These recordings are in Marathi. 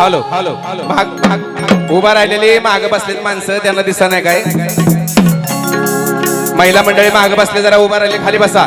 हॅलो हॅलो भाग भाग. उभा राहिलेली माग बसलेली माणसं त्यांना दिसत नाही काय? महिला मंडळी माग बसले जरा उभा राहिले खाली बसा.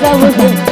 That.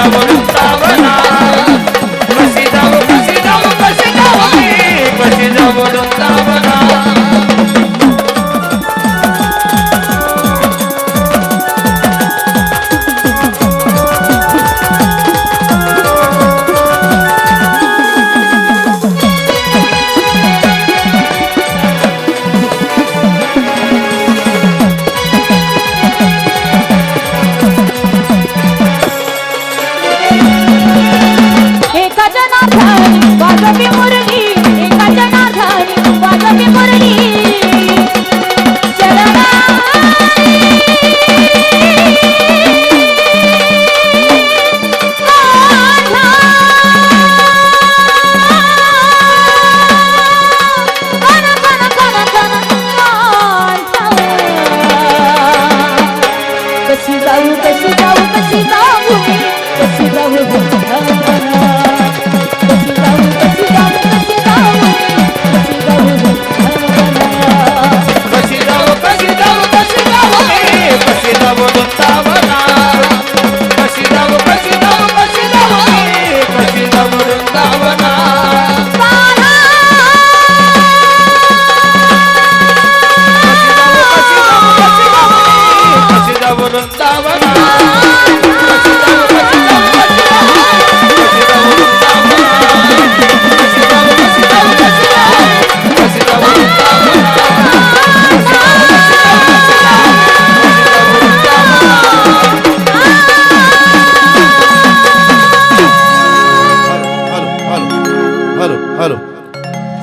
Baba. एकाच्या नाधारी वाजवी मुरगी जना नाधारी वाजवी मुरगी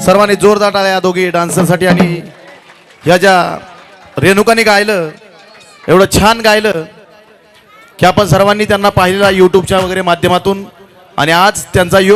सर्वांनी जोरदार टाळ्या दोघी डान्सरसाठी आणि ह्या ज्या रेणुकाने गायलं एवढं छान गायलं की आपण सर्वांनी त्यांना पाहिलेला यूट्यूबच्या वगैरे माध्यमातून आणि आज त्यांचा योग